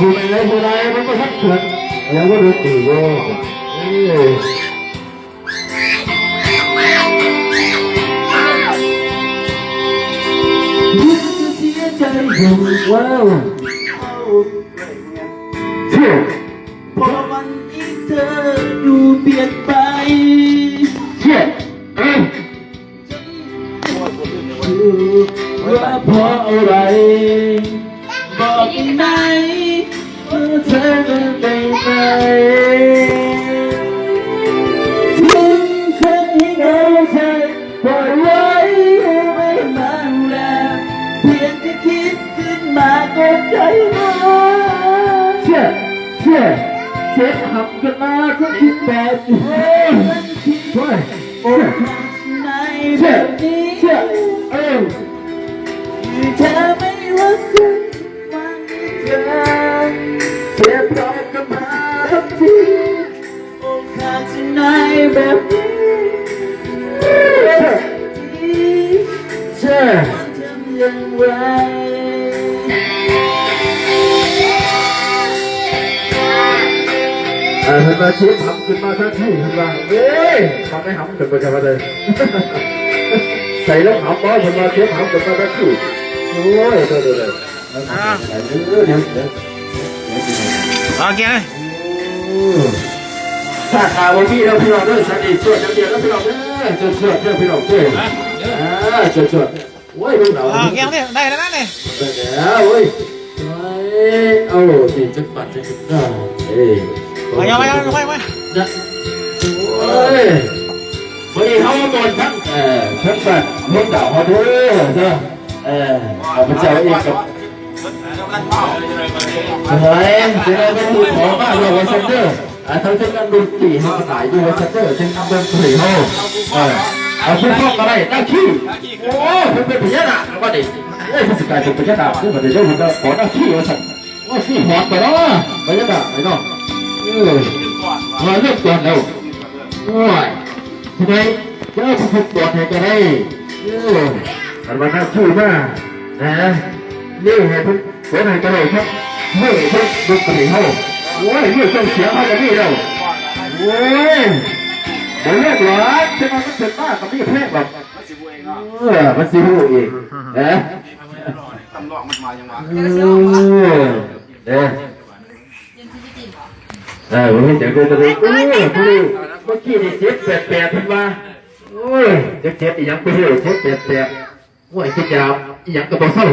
ผู้ใดผู้ใดมันก็ทักเกิดแล้วก็รู้ตีโย่เอ้ยเสียใจอยู่ว้าวเที่ยวเพราะวันนี้เธอดูเปลี่ยนไปเที่ยวเอ้ยว่าเพราะอะไร บอกได้ไหมว่าเธอเป็นไปไหนทิ้งฉันให้เหงาใจปล่อยไว้ไม่มาดูแลเพียงแค่คิดขึ้นมาก็ใจร้อนเที่ยวเที่ยวเจ็บหักกันมาก็คิดแบบนี้เฮ้ยเฮ้ยโอ้ยในเที่แบบนี้เที่ยวเอ้ย ทักทีอกหักฉันในแบบนี้เที่ยวทำอย่างไรเออมาเชฟทำขึ้นมาทันทีขึ้นมาเฮ้ยทำให้หำขึ้นมาจะมาเลยใส่แล้วหำบอสมาเชฟหำขึ้นมาทันทีโอ้ยเดี๋ยวเดี๋ยวเดี๋ยวเดี๋ยวเดี๋ยวเสาขาวันพี่เราพี่น้องด้วยสนิทเชื่อเดียวแล้วพี่น้องเด้อเชื่อเชื่อเชื่อพี่น้องด้วยอ่าชื่อเชื่อโอ้ยลูกหนาวโอเคเลยได้แล้วนะเนี่ยไปแล้วเว้ยเฮ้ยเอาสิจักปัดจักได้เอ้ยไปเอาไปเอาไปไปนะโอ้ยวันนี้เขามาบนทั้งเอ่อทั้งสัตว์ลูกดาวเขาด้วยเจ้าเออเอาไปเจ้าเองกับ เฮ้ยเดี๋ยวเราไปดูของบ้านเราวันเซนเตอร์อ่าทั้งทั้งการดนตรีเขาก็ตายด้วยวันเซนเตอร์ทั้งการดนตรีเขาเออเอาพวกพวกอะไรหน้าขี้โอ้ผมเป็นพญานาคเอาว่าดิเอ้ยพิสกายเป็นพญานาคคือมันจะได้ผมจะขอหน้าขี้ว่าสั่นว่าขี้หอดไปเนาะพญานาคไปเนาะเออมาเริ่มก่อนแล้วโอ้ยทีนี้เจ้าผู้ฝึกบอลให้ก็ได้เออมันมานั่งชื่อมากนะนี่ให้เพิ่น เพิ่นให้ก็ได้ครับเมื่อเพิ่นดูกระดิ่งเขาโอ้ยเมื่อเพิ่นเสียเขาก็นี่แล้วโอ้ยเดี๋ยวเรียกหรอจะมามันเป็นมากกับนี่แพงแบบเออมันสิหูอีกเอ๊ะตำรวจมันมายังวะเออเด้อเออวันนี้เดี๋ยวดูตัวนี้โอ้ยผู้นี้เมื่อกี้นี่เจ็บแปดแปดเพิ่นว่าโอ้ยเจ็บเจ็บอีหยังไปเรื่อยเจ็บเจ็บเจ็บโอ้ยคิดยาวอีหยังก็บ่เศร้า